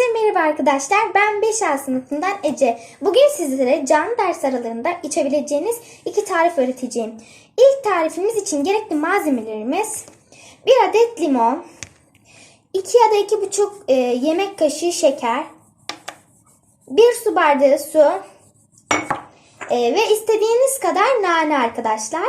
Hepinize merhaba arkadaşlar. Ben 5A sınıfından Ece. Bugün sizlere canlı ders aralarında içebileceğiniz iki tarif öğreteceğim. İlk tarifimiz için gerekli malzemelerimiz bir adet limon, 2 ya da 2,5 e, yemek kaşığı şeker, 1 su bardağı su e, ve istediğiniz kadar nane arkadaşlar.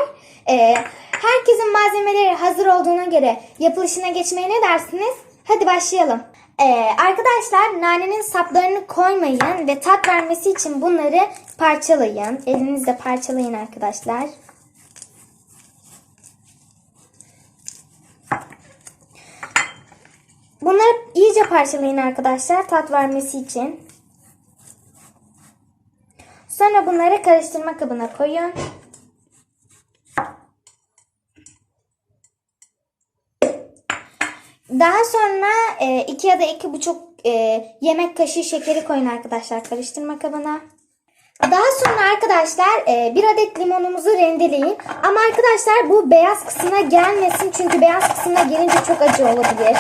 E, herkesin malzemeleri hazır olduğuna göre yapılışına geçmeye ne dersiniz? Hadi başlayalım. Ee, arkadaşlar nanenin saplarını koymayın ve tat vermesi için bunları parçalayın. Elinizle parçalayın arkadaşlar. Bunları iyice parçalayın arkadaşlar tat vermesi için. Sonra bunları karıştırma kabına koyun. Daha sonra 2 ya da 2,5 e, yemek kaşığı şekeri koyun arkadaşlar karıştırma kabına. Daha sonra arkadaşlar e, bir adet limonumuzu rendeleyin. Ama arkadaşlar bu beyaz kısmına gelmesin çünkü beyaz kısmına gelince çok acı olabilir.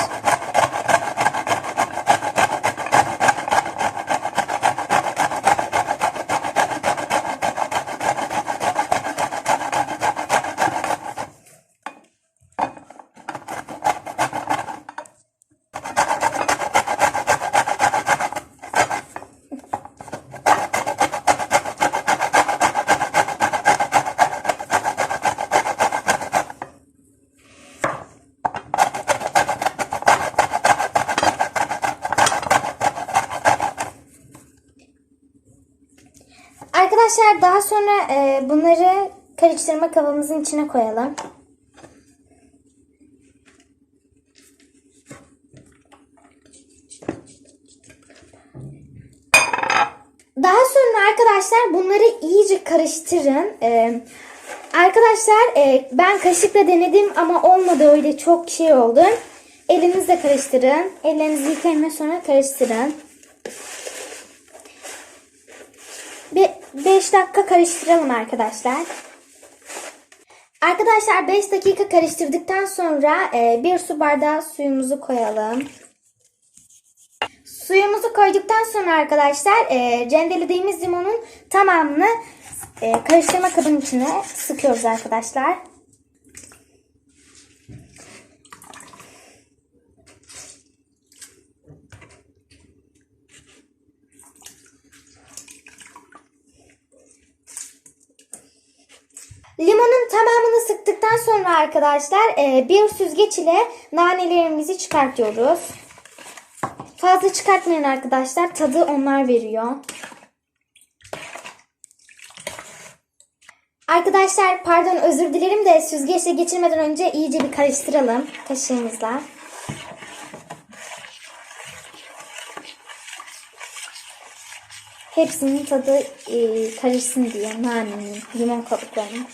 Arkadaşlar daha sonra e, bunları karıştırma kabımızın içine koyalım. Daha sonra arkadaşlar bunları iyice karıştırın. Ee, arkadaşlar e, ben kaşıkla denedim ama olmadı öyle çok şey oldu. Elinizle karıştırın. Ellerinizi yıkayın ve sonra karıştırın. Bir 5 dakika karıştıralım arkadaşlar. Arkadaşlar 5 dakika karıştırdıktan sonra e, bir su bardağı suyumuzu koyalım. Suyumuzu koyduktan sonra arkadaşlar e, rendelediğimiz limonun tamamını e, karıştırma kabının içine sıkıyoruz arkadaşlar. Limonun tamamını sıktıktan sonra arkadaşlar e, bir süzgeç ile nanelerimizi çıkartıyoruz. Fazla çıkartmayın arkadaşlar. Tadı onlar veriyor. Arkadaşlar pardon özür dilerim de süzgeçle geçirmeden önce iyice bir karıştıralım kaşığımızla. Hepsinin tadı e, karışsın diye nanenin, limon kabuklarının.